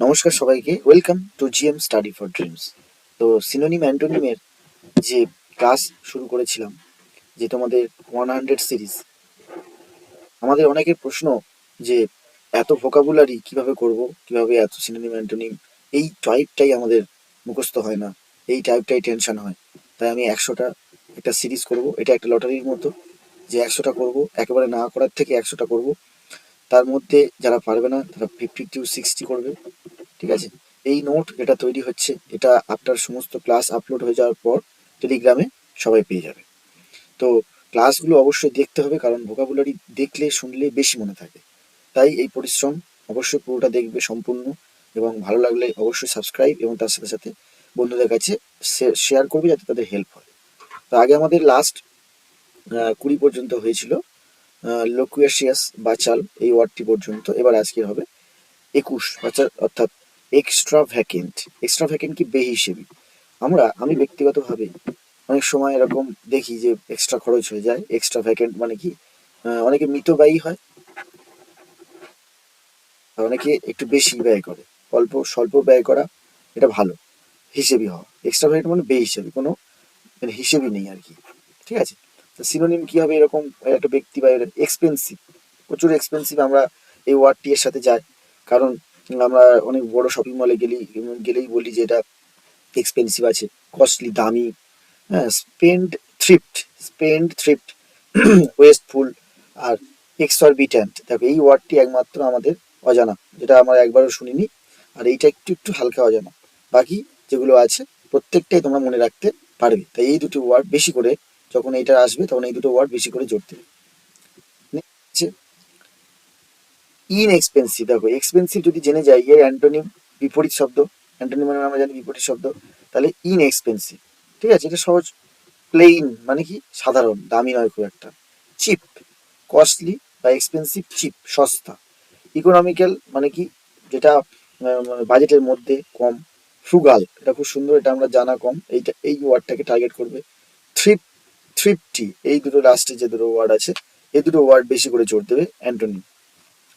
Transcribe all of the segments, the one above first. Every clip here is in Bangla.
নমস্কার সবাইকে। Welcome to GM study for dreams তো সিনোনিম অ্যান্টোনিমের যে ক্লাস শুরু করেছিলাম, যে তোমাদের ওয়ান হান্ড্রেড সিরিজ আমাদের অনেকের প্রশ্ন যে এত ভোকাবুলারি কীভাবে করব, কীভাবে এত সিনোনিম অ্যান্টোনিম এই টাইপটাই আমাদের মুখস্থ হয় না, এই টাইপটাই টেনশন হয়। তাই আমি একশোটা একটা সিরিজ করব। এটা একটা লটারির মতো, যে একশোটা করব, একেবারে না করার থেকে একশোটা করব। তার মধ্যে যারা পারবে না, তারা ফিফটি টু সিক্সটি করবে, ঠিক আছে? এই নোট যেটা তৈরি হচ্ছে, এটা আপনার সমস্ত ক্লাস আপলোড হয়ে যাওয়ার পর টেলিগ্রামে সবাই পেয়ে যাবে। তো ক্লাসগুলো অবশ্যই দেখতে হবে, কারণ ভোকাবুলারি দেখলে, শুনলে বেশি মনে থাকে। তাই এই পরিশ্রম অবশ্যই পুরোটা দেখবে সম্পূর্ণ এবং ভালো লাগলে অবশ্যই সাবস্ক্রাইব এবং তার সাথে সাথে বন্ধুদের কাছে শেয়ার করবে যাতে তাদের হেল্প হয়। তো আগে আমাদের লাস্ট কুড়ি পর্যন্ত হয়েছিল। লোকুয়েশিয়াস বাচাল এই ওয়ার্ডটি পর্যন্ত। এবার আজকের হবে একুশ অর্থাৎ এক্সট্রা ভ্যাকেন্ট এক্সট্রা ভ্যাকেন্ট কি বেহিসেবি? আমরা, আমি ব্যক্তিগতভাবে অনেক সময় এরকম দেখি যে এক্সট্রা খরচ হয়ে যায়। এক্সট্রা ভ্যাকেন্ট মানে কি? অনেকে মিতব্যয়ী হয় অনেকে একটু বেশি ব্যয় করে। অল্প, স্বল্প ব্যয় করা, এটা ভালো, হিসেবি হওয়া। এক্সট্রা ভ্যাকেন্ট মানে বেহিসেবি, কোনো মানে হিসেবই নেই আর কি। ঠিক আছে? সিনোনিম কি হবে এরকম একটা ব্যক্তি বা এক্সপেন্সিভ প্রচুর এক্সপেন্সিভ আমরা এই ওয়ার্ডটি এর সাথে যাই। কারণ আমরা অনেক বড় শপিং মলে গেলেই গেলেই বলি যে এটা এক্সপেন্সিভ আছে কস্টলি দামি হ্যাঁ spend thrift spend thrift wasteful আর এক্সরবিট্যান্ট দেখো, এই ওয়ার্ডটি একমাত্র আমাদের অজানা, যেটা আমরা একবারও শুনিনি, আর এইটা একটু একটু হালকা অজানা। বাকি যেগুলো আছে, প্রত্যেকটাই তোমরা মনে রাখতে পারবে। তাই এই দুটো ওয়ার্ড বেশি করে যখন এইটা আসবে, তখন এই দুটো ওয়ার্ড বেশি করে জোর দেবে ইনএক্সপেন্সিভ দেখো এক্সপেন্সিভ যদি জেনে যাই, এর অ্যান্টোনিম বিপরীত শব্দ অ্যান্টোনিম মানে আমরা জানি বিপরীত শব্দ, তাহলে ইনএক্সপেন্সিভ ঠিক আছে? এটা সহজ প্লেইন মানে কি? সাধারণ, দামি নয় খুব একটা। চিপ কস্টলি বা এক্সপেন্সিভ চিপ সস্তা। ইকোনমিক্যাল মানে কি? যেটা বাজেটের মধ্যে কম ফ্রুগাল এটা খুব সুন্দর, এটা আমরা জানা কম, এইটা, এই ওয়ার্ডটাকে টার্গেট করবে। থ্রিপ থ্রিপটি এই দুটো লাস্টে যে দুটো ওয়ার্ড আছে এই দুটো ওয়ার্ড বেশি করে জোর দেবে অ্যান্টোনিম।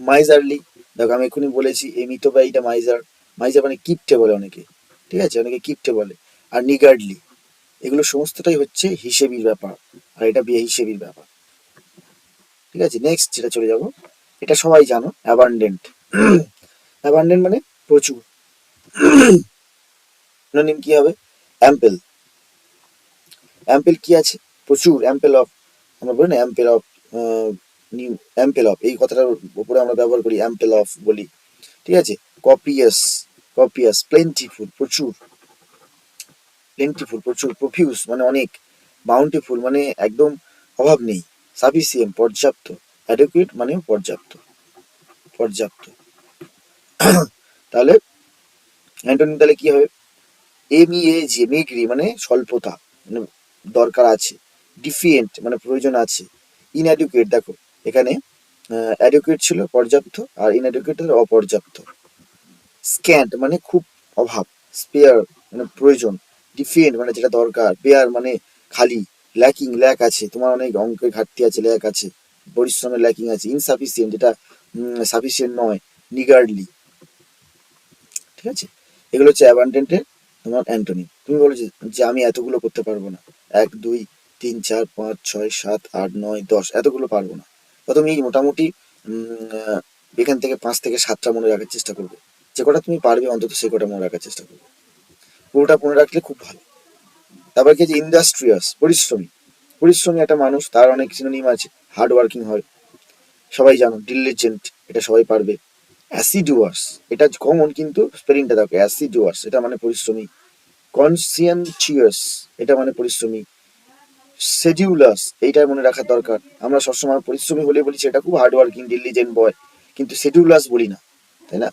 মাইজারলি দেখো আমি এক্ষুনি বলেছি, এই মিতব্যয়ীটা মাইজার মাইজার মানে কিপটে বলে অনেকে, ঠিক আছে? অনেকে কিপটে বলে। আর নিগার্ডলি এগুলো সমস্তটাই হচ্ছে হিসেবির ব্যাপার, আর এটা বিয়ে হিসেবির ব্যাপার। ঠিক আছে? নেক্সট যেটা চলে যাব, এটা সবাই জানো অ্যাবান্ডেন্ট অ্যাবান্ডেন্ট মানে প্রচুর। সিনোনিম কি হবে? অ্যাম্পেল অ্যাম্পেল কি আছে? প্রচুর অ্যাম্পেল অফ আমরা বলি না ample of new ample of এই কথাটার উপরে আমরা ব্যবহার করি অ্যাম্পেল অফ বলি। ঠিক আছে? কপিয়াস কপিয়াস প্লেন্টিফুল প্রচুর। প্লেন্টিফুল প্রচুর প্রফিউস মানে অনেক। বাউন্টিফুল মানে একদম অভাব নেই। সাফিসিয়েন্ট পর্যাপ্ত। অ্যাডুকুয়েট মানে পর্যাপ্ত। পর্যাপ্ত। তাহলে অ্যান্টোনিম তাহলে কি হবে? এম ই এ জি মেগ্রি মানে স্বল্পতা। মানে দরকার আছে। ডিফিয়েন্ট মানে প্রয়োজন আছে। ইনঅ্যাডুকেট দেখো, এখানে অ্যাডুকেট ছিল পর্যাপ্ত আর ইনঅ্যাডুকেট অপর্যাপ্ত। স্ক্যান্ট মানে খুব অভাব স্পেয়ার মানে প্রয়োজন। ডিফিয়েন্ট মানে যেটা দরকার বেয়ার মানে খালি ল্যাকিং ল্যাক আছে। তোমার অনেক অঙ্কের ঘাটতি আছে ল্যাক আছে পরিশ্রমের ল্যাকিং আছে ইনসাফিসিয়েন্ট যেটা সাফিসিয়েন্ট নয় নিগার্ডলি ঠিক আছে? এগুলো হচ্ছে অ্যাবান্ডেন্টের তোমার অ্যান্টনি তুমি বলো যে আমি এতগুলো করতে পারব না। এক, দুই তিন, চার, পাঁচ, ছয়, সাত, আট, নয়, দশ, এতগুলো পারব না। তো তুমি মোটামুটি এখান থেকে পাঁচ থেকে সাতটা মনে রাখার চেষ্টা করবে। যে কটা তুমি পারবে অন্তত সে কটা মনে রাখার চেষ্টা করবে। পুরোটা মনে রাখলে খুব ভালো। তারপর কি ইন্ডাস্ট্রিয়াস পরিশ্রমী। পরিশ্রমী একটা মানুষ, তার অনেক সিনোনিম আছে। হার্ড ওয়ার্কিং হয়। সবাই জানো ডিলিজেন্ট এটা সবাই পারবে। অ্যাসিডুয়ার্স এটা কমন কিন্তু স্পেলিংটা দেখো অ্যাসিডুয়ার্স এটা মানে পরিশ্রমী। কনসিয়েন্সিয়াস এটা মানে পরিশ্রমী। সেডিউলাস এইটা মনে রাখা দরকার। আমরা সবসময় পরিশ্রমী হলে বলি সেটা খুব হার্ড ওয়ার্কিং ডিলিজেন্ট বয় কিন্তু সেডিউলাস বলি না, তাই না?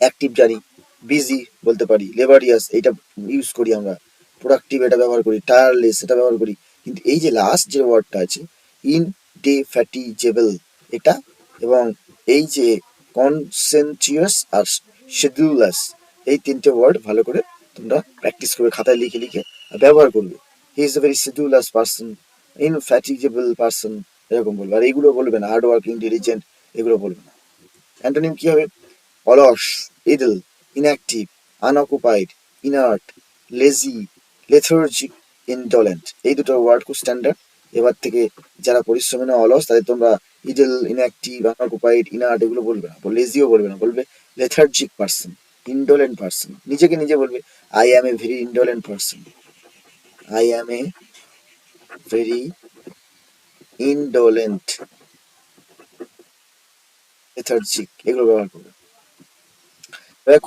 অ্যাক্টিভ জানি বিজি বলতে পারি লেবারিয়াস এইটা ইউজ করি আমরা। প্রোডাক্টিভ এটা ব্যবহার করি টায়ারলেস এটা ব্যবহার করি। কিন্তু এই যে লাস্ট যে ওয়ার্ডটা আছে ইন ডে ফ্যাটিজেবল এটা এবং এই যে কনসেন্টিয়াস আর শেডিউলাস এই তিনটে ওয়ার্ড ভালো করে তোমরা প্র্যাকটিস করবে খাতায় লিখে লিখে ব্যবহার করবে। He is a very sedulous person indefatigable person এরকম বলবে। আর এইগুলো বলবে না হার্ড ওয়ার্কিং ডিলিজেন্ট এগুলো বলবে না। অ্যান্টোনিম কি হবে? অলস idle inactive unoccupied inert lazy lethargic indolent এই দুটো ওয়ার্ড খুব স্ট্যান্ডার্ড এবার থেকে যারা পরিশ্রমী না অলস, তাদের তোমরা ইডেল ইনঅ্যাক্টিভ আনঅকুপাইড ইনার্ট এগুলো বলবে না। লেজিও বলবে না, বলবে লেথার্জিক পার্সন ইন্ডোলেন্ট পার্সন নিজেকে নিজে বলবে I am a very indolent person I am a very indolent lethargic এগুলো ব্যবহার করবে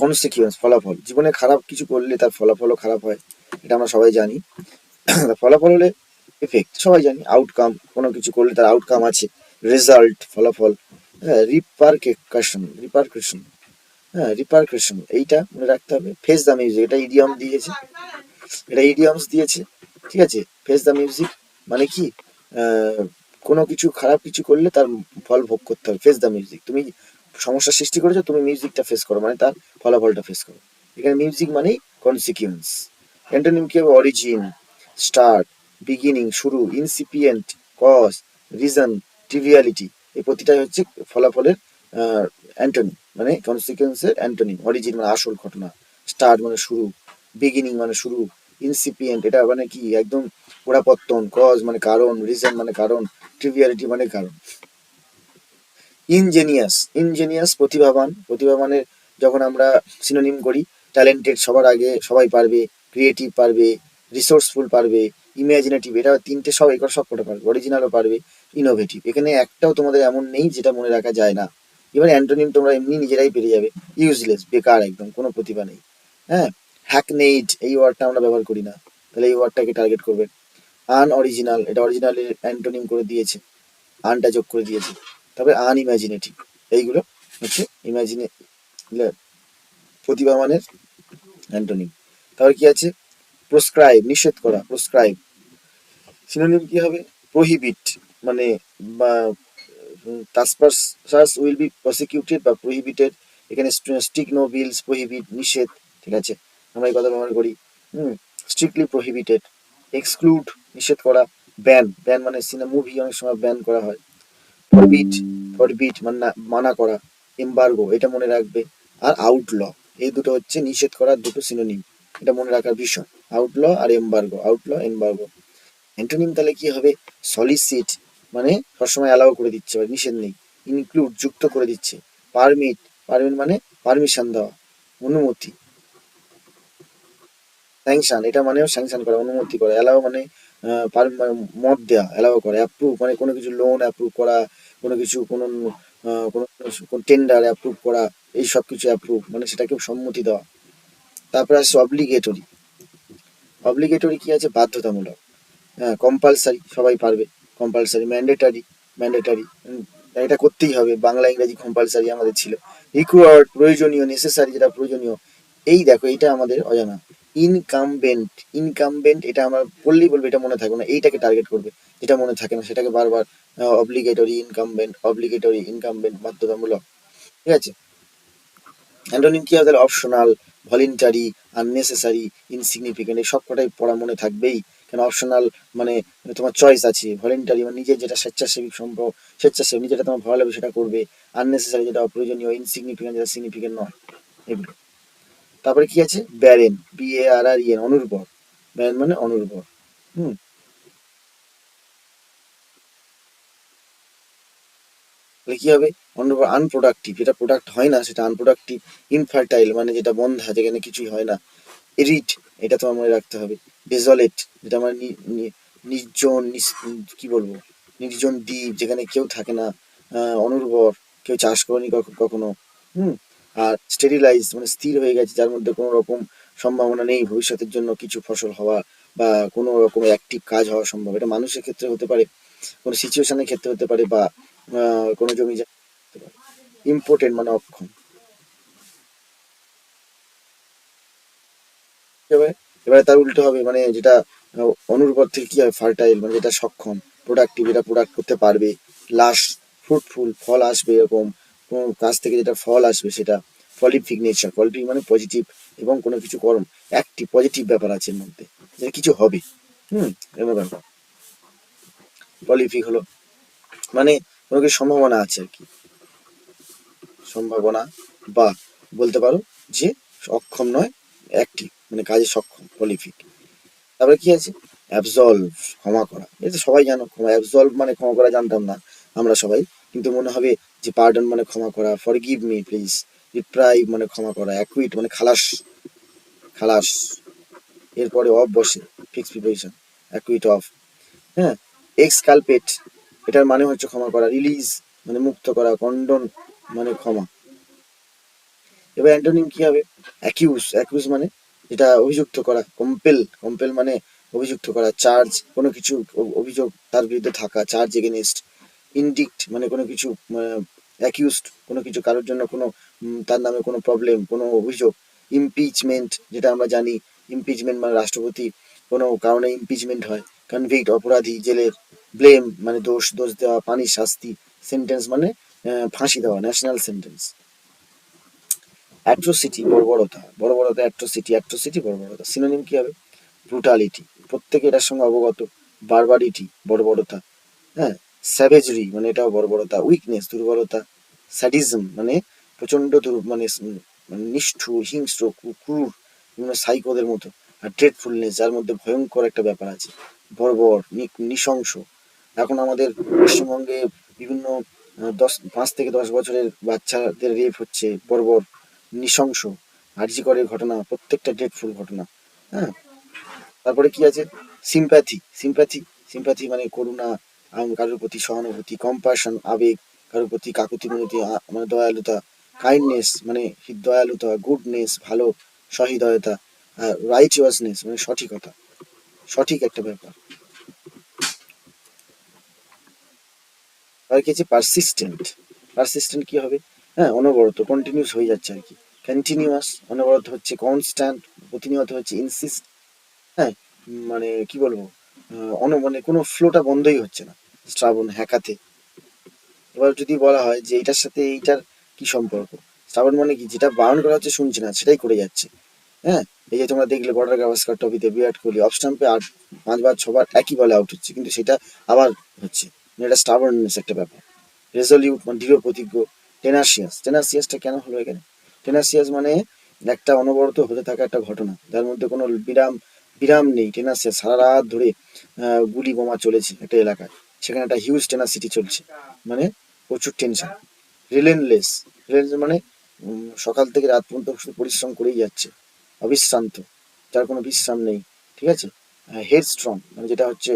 কনসিকুয়েন্স ফলাফল। জীবনে খারাপ কিছু করলে তার ফলাফলও খারাপ হয়, এটা আমরা সবাই জানি। ফলাফল হলে এফেক্ট সবাই জানি। আউটকাম কোনো কিছু করলে তার আউটকাম আছে। রেজাল্ট ফলাফল। হ্যাঁ রিপারকেশন রিপারকেশন হ্যাঁ রিপারকেশন এইটা মনে রাখতে হবে। ফেস দ্য মিউজিক এটা ইডিয়ম দিয়েছে। এটা ইডিয়মস দিয়েছে, ঠিক আছে? ফেস দ্য মিউজিক মানে কি? কোনো কিছু খারাপ কিছু করলে তার ফল ভোগ করতে হবে। ফেস দ্য মিউজিক তুমি সমস্যার সৃষ্টি করেছ, তুমি মিউজিকটা ফেস করো মানে তার ফলাফলটা ফেস করো। এখানে মিউজিক মানেই কনসিকুয়েন্স অ্যান্টোনিম কি হবে? অরিজিন স্টার্ট বিগিনিং শুরু ইনসিপিয়েন্ট কজ রিজন ট্রিভিয়ালিটি এই প্রতিটাই হচ্ছে ফলাফলের অ্যান্টোনিম মানে কনসিকুয়েন্সের অ্যান্টোনিম অরিজিন মানে আসল ঘটনা। স্টার্ট মানে শুরু। বিগিনিং মানে শুরু। ইনসিপিয়েন্ট এটা মানে কি? একদম গোড়াপত্তন কজ মানে কারণ রিজন মানে কারণ ট্রিভিয়ালিটি মানে কারণ। ইনজেনিয়াস ইনজেনিয়াস প্রতিভাবান। প্রতিভাবানের যখন আমরা সিনোনিম করি ট্যালেন্টেড সবার আগে সবাই পারবে ক্রিয়েটিভ পারবে রিসোর্সফুল পারবে ইমাজিনেটিভ এটা তিনটে সব এগুলো সব কটা পারবে অরিজিনালও পারবে ইনোভেটিভ এখানে একটাও তোমাদের এমন নেই যেটা মনে রাখা যায় না। এবার অ্যান্টোনিম তোমরা এমনি নিজেরাই পেরে যাবে। ইউজলেস বেকার একদম, কোনো প্রতিভা নেই। হ্যাঁ? হ্যাকনেইড এই ওয়ার্ডটা আমরা ব্যবহার করি না। তাহলে এই ওয়ার্ডটাকে টার্গেট করবে আন অরিজিনাল এটা অরিজিনালের অ্যান্টোনিম করে দিয়েছে। আনটা যোগ করে দিয়েছে। তবে আনইমাজিনেটিভ এইগুলো হচ্ছে ইমাজিনে প্রতিভাবানের অ্যান্টোনিম তারপর কি আছে? প্রোস্ক্রাইব নিষেধ করা প্রোস্ক্রাইব সিনোনিম কি হবে? প্রহিবিট মানে বা টাসপার্সাস উইল বি প্রসিকিউটেড বা প্রহিবিটেড এখানে স্টিক নো বিলস প্রহিবিট নিষেধ, ঠিক আছে? আমরা এই কথা ব্যবহার করি, হুম স্ট্রিক্টলি প্রহিবিটেড এক্সক্লুড নিষেধ করা ব্যান ব্যান মানে সিনেমা মুভি অনেক সময় ব্যান করা হয়। ফরবিট ফরবিট মানে মানা করা এম্বার্গো এটা মনে রাখবে। আর আউটল এই দুটো হচ্ছে নিষেধ করার দুটো সিনোনিম এটা মনে রাখার বিষয় আউটল আর এম্বার্গো আউটল এম্বার্গো অ্যান্টোনিম তাহলে কি হবে? সলিসিট মানে সবসময় অ্যালাউ করে দিচ্ছে, বা নিষেধ নেই। ইনক্লুড যুক্ত করে দিচ্ছে। পারমিট পারমিট মানে পারমিশন দেওয়া, অনুমতি। স্যাংশন এটা মানেও স্যাংশন করা, অনুমতি করা অ্যালাউ মানে মানে মত দেওয়া অ্যালাউ করা অ্যাপ্রুভ মানে কোনো কিছু লোন অ্যাপ্রুভ করা, কোনো কিছু, কোনো কোনো টেন্ডার অ্যাপ্রুভ করা, এই সব কিছু অ্যাপ্রুভ মানে সেটাকে সম্মতি দেওয়া। তারপরে আসছে অব্লিগেটরি অব্লিগেটরি কি আছে? বাধ্যতামূলক। হ্যাঁ কম্পালসারি সবাই পারবে। কম্পালসারি ম্যান্ডেটারি ম্যান্ডেটারি এটা করতেই হবে। বাংলা, ইংরেজি কম্পালসারি আমাদের ছিল। রিকোয়ার্ড প্রয়োজনীয় নেসেসারি যেটা প্রয়োজনীয়, এই দেখো এটা আমাদের অজানা। ইনকামবেন্ট ইনকামবেন্ট এটা আমরা বললেই বলবে, এটা মনে থাকবে না, এইটাকে টার্গেট করবে, যেটা মনে থাকে না, সেটাকে বারবার অব্লিগেটরি ইনকামবেন্ট অব্লিগেটরি ইনকামবেন্ট বাধ্যতামূলক ঠিক আছে? অ্যান্টোনিম কি হবে? অপশনাল ভলেন্টারি আননেসেসারি ইনসিগনিফিকেন্ট এই সব কটাই পড়া মনে থাকবেই, কেন অপশনাল মানে তোমার চয়েস আছে ভলেন্টারি মানে নিজের যেটা স্বেচ্ছাসেবী সম্ভব, স্বেচ্ছাসেবী নিজেটা তোমার ভালো লাগবে সেটা করবে আননেসেসারি যেটা অপ্রয়োজনীয় ইনসিগনিফিকেন্ট যেটা সিগনিফিকেন্ট নয়, এগুলো। তারপরে কি আছে? Barren B A R R E N অনুর্বর। ব্যারেন মানে অনুর্বর। হুম। তাহলে কি হবে? অনুর্বর আনপ্রোডাক্টিভ যেটা প্রোডাক্ট হয় না, সেটা আনপ্রোডাক্টিভ ইনফার্টাইল মানে যেটা বন্ধা, যেখানে কিছুই হয় না। এরিড এটা তোমার মনে রাখতে হবে। ডেজলেট যেটা আমার নি- নি- নির্জন কি বলব? নির্জন দ্বীপ, যেখানে কেউ থাকে না। অনুর্বর, কেউ চাষ করেনি কখ- কখনো। হুম। আর স্টেরিলাইজ মানে স্থির হয়ে গেছে, যার মধ্যে কোনো রকম সম্ভাবনা নেই ভবিষ্যতের জন্য কিছু ফসল হওয়া বা কোনো রকম অ্যাক্টিভ কাজ হওয়া সম্ভব। এটা মানুষের ক্ষেত্রে হতে পারে, কোনো সিচুয়েশনের ক্ষেত্রে হতে পারে বা কোনো জমি ইম্পর্টেন্ট মানে অক্ষম। এবারে তার উল্টো হবে মানে যেটা অনুর্বর থেকে কি হয় ফার্টাইল মানে যেটা সক্ষম প্রোডাক্টিভ এটা প্রোডাক্ট করতে পারবে লাশ ফ্রুটফুল ফল আসবে এরকম কাজ থেকে যেটা ফল আসবে সেটা পলিফিক নেচার পলিফিক মানে পজিটিভ এবং কোনো কিছু কর্ম। একটি পজিটিভ ব্যাপার আছে এর মধ্যে, যে কিছু হবে। হুম, এরকম ব্যাপার। পলিফিক হলো। মানে কোনো কিছু সম্ভাবনা আছে আর কি। সম্ভাবনা বা বলতে পারো যে অক্ষম নয় অ্যাক্টিভ মানে কাজে সক্ষম প্রলিফিক তারপরে কি আছে? অ্যাবজলভ ক্ষমা করা। এটা সবাই জানো, ক্ষমা অ্যাবজলভ মানে ক্ষমা করা জানতাম না আমরা সবাই। কিন্তু মনে হবে যে পার্ডন মানে ক্ষমা করা forgive me please reprieve মানে ক্ষমা করা অ্যাকুইট মানে খালাস খালাস। এরপরে অফ বসে ফিক্স প্রিপারেশন অ্যাকুইট অফ হ্যাঁ? এক্সকালপেট এটার মানে হচ্ছে ক্ষমা করা রিলিজ মানে মুক্ত করা কন্ডন মানে ক্ষমা। এবার অ্যান্টোনিম কি হবে? অ্যাকিউজ অ্যাকিউজ মানে যেটা অভিযুক্ত করা কম্পেল কম্পেল মানে অভিযুক্ত করা চার্জ কোনো কিছু অভিযোগ তার বিরুদ্ধে থাকা চার্জ এগেনিস্ট ইনডিক্ট মানে কোনো কিছু অ্যাকিউজড কোনো কিছু, কারোর জন্য কোনো তার নামে কোনো প্রবলেম কোনো অভিযোগ ইমপিচমেন্ট যেটা আমরা জানি ইমপিচমেন্ট মানে রাষ্ট্রপতি, কোনো কারণে ইমপিচমেন্ট হয় কনভিক্ট অপরাধী, জেলের ব্লেম মানে দোষ দোষ দেওয়া পানি শাস্তি সেন্টেন্স মানে ফাঁসি দেওয়া ন্যাশনাল সেন্টেন্স অ্যাট্রোসিটি বর্বরতা বর্বরতা অ্যাট্রোসিটি অ্যাট্রোসিটি বর্বরতা সিনোনিম কি হবে? ব্রুটালিটি প্রত্যেকে এটার সঙ্গে অবগত বারবারিটি বর্বরতা হ্যাঁ? স্যাভেজরি মানে এটাও বর্বরতা উইকনেস দুর্বলতা স্যাডিজম মানে প্রচণ্ড দুর মানে মানে নিষ্ঠুর, হিংস্র ক্রু- ক্রুর বিভিন্ন সাইকোদের মতো, আর ড্রেডফুলনেস যার মধ্যে ভয়ঙ্কর একটা ব্যাপার আছে, বর্বর নৃশংস। এখন আমাদের পশ্চিমবঙ্গে বিভিন্ন দশ, পাঁচ থেকে দশ বছরের বাচ্চাদের রেপ হচ্ছে, বর্বর, নৃশংস আর্যিকরের ঘটনা, প্রত্যেকটা ডেটফুল ঘটনা হ্যাঁ? তারপরে কি আছে? সিম্প্যাথি সিম্প্যাথি সিম্প্যাথি মানে করুণা কারোর প্রতি সহানুভূতি কম্পাশন আবেগ, কারোর প্রতি কাকুতি মানে দয়ালুতা কাইন্ডনেস মানে দয়ালুতা গুডনেস ভালো, সহৃদয়তা রাইচিয়াসনেস মানে সঠিকতা। সঠিক একটা ব্যাপার। আর কি আছে পারসিস্টেন্ট পারসিস্টেন্ট কি হবে? হ্যাঁ অনবরত কন্টিনিউস হয়ে যাচ্ছে আর কি। কন্টিনিউয়াস অনবরত হচ্ছে কনস্ট্যান্ট প্রতিনিয়ত হচ্ছে ইনসিস্ট হ্যাঁ মানে কি বলব? অন মানে কোনো ফ্লোটা বন্ধই হচ্ছে না। শ্রাবণ হ্যাকাতে। এবার যদি বলা হয় যে এইটার সাথে এইটার কি সম্পর্ক? শ্রাবণ মানে কি? যেটা বারণ করা হচ্ছে শুনছে না, সেটাই করে যাচ্ছে। হ্যাঁ? এই যে তোমরা দেখলে বর্ডার গাভাস্কার টপিতে বিরাট কোহলি অফ স্টাম্পে আট, পাঁচবার, ছবার একই বলে আউট হচ্ছে, কিন্তু সেটা আবার হচ্ছে। মানে এটা স্টাবননেস একটা ব্যাপার। রেজলিউট মানে দৃঢ় প্রতিজ্ঞ। টেনাসিয়াস টেনাসিয়াসটা কেন হলো এখানে? টেনাসিয়াস মানে একটা অনবরত হতে থাকা একটা ঘটনা। যার মধ্যে কোনো বিরাম বিরাম নেই। টেনাসিয়াস সারা রাত ধরে গুলি বোমা চলেছে একটা এলাকায়। সেখানে একটা হিউজ টেনাসিটি চলছে। মানে প্রচুর টেনশন রিলেনলেস মানে সকাল থেকে রাত পর্যন্ত শুধু পরিশ্রম করেই যাচ্ছে। অবিশ্রান্ত। যার কোনো বিশ্রাম নেই। ঠিক আছে? হেড স্ট্রং মানে যেটা হচ্ছে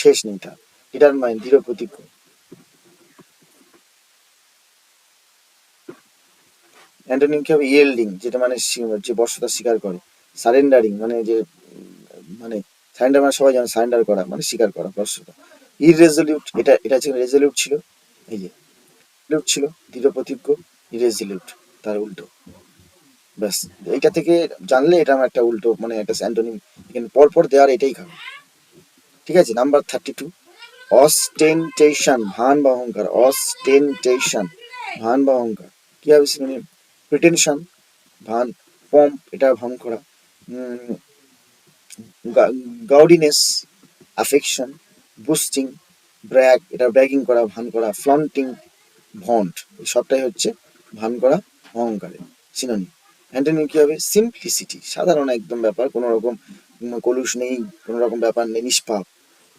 শেষ নেই তার। ডিটারমাইন দৃঢ় প্রতিজ্ঞ। অ্যান্টোনিম কি হবে? ইয়েল্ডিং যেটা মানে যে বর্ষতা স্বীকার করে। সারেন্ডারিং মানে যে মানে সারেন্ডার মানে সবাই জানে সারেন্ডার করা মানে স্বীকার করা বর্ষতা। ইরেজলিউট এটা এটা হচ্ছে রেজলিউট ছিল, এই যে রেজলিউট ছিল, দৃঢ় প্রতিজ্ঞ ইরেজলিউট তার উল্টো। ব্যাস, এইটা থেকে জানলে এটা আমার একটা উল্টো মানে একটা অ্যান্টোনিম এখানে পরপর দেওয়ার এটাই কারণ। ঠিক আছে নাম্বার থার্টি টু অস্টেন্টেশন ভান বা অহংকার অস্টেন্টেশন ভান বা অহংকার। কি হবে সিনোনিম প্রিটেনশন ভান পম্প এটা ভান করা। গাউডিনেস অ্যাফেকশন বুস্টিং ব্র্যাগ এটা ব্র্যাগিং করা, ভান করা ফ্লন্টিং ভন্ট এই সবটাই হচ্ছে ভান করা অহংকারের সিনোনিম অ্যান্টোনিম কি হবে? সিম্পলিসিটি সাধারণ একদম ব্যাপার, কোনো রকম কলুষ নেই, কোনো রকম ব্যাপার নেই, নিষ্পাপ।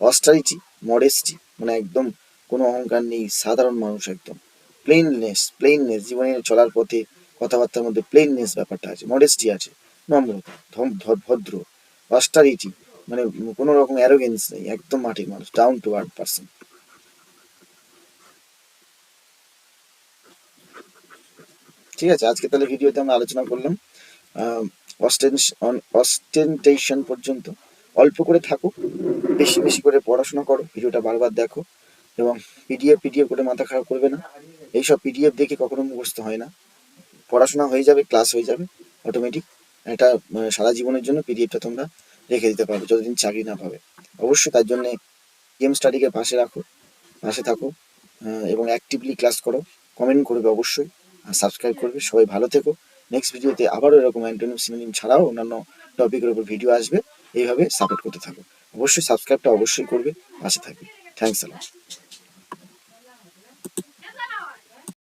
অস্টারিটি মডেস্টি মানে একদম কোনো অহংকার নেই, সাধারণ মানুষ একদম। প্লেননেস প্লেননেস জীবনে চলার পথে কথাবার্তার মধ্যে প্লেননেস ব্যাপারটা আছে মডেস্টি আছে, নম্রতা ভদ্র। অস্টারিটি মানে কোনো রকম অ্যারোগেন্স নেই, একদম মাটির মানুষ ডাউন টু আর্থ পার্সন ঠিক আছে, আজকে তাহলে ভিডিওতে আমরা আলোচনা করলাম অস্টেন্টেশন পর্যন্ত। অল্প করে থাকো, বেশি বেশি করে পড়াশোনা করো, ভিডিওটা বারবার দেখো, এবং পিডিএফ পিডিএফ করে মাথা খারাপ করবে না। এইসব পিডিএফ দেখে কখনো মুখস্থ হয় না। পড়াশোনা হয়ে যাবে ক্লাস হয়ে যাবে অটোমেটিক এটা সারা জীবনের জন্য পিডিএফটা তোমরা রেখে দিতে পারবে যতদিন চাকরি না পাবে। অবশ্যই তার জন্য গেম স্টাডিকে পাশে রাখো, পাশে থাকো এবং অ্যাক্টিভলি ক্লাস করো। কমেন্ট করবে অবশ্যই, আর সাবস্ক্রাইব করবে। সবাই ভালো থেকো। নেক্সট ভিডিওতে আবারও এরকম অ্যান্টোনিম সিনোনিম ছাড়াও অন্যান্য টপিকের উপর ভিডিও আসবে। এইভাবে সাপোর্ট করতে থাকো। অবশ্যই সাবস্ক্রাইবটা অবশ্যই করবে, পাশে থাকবে। থ্যাংকস আলাম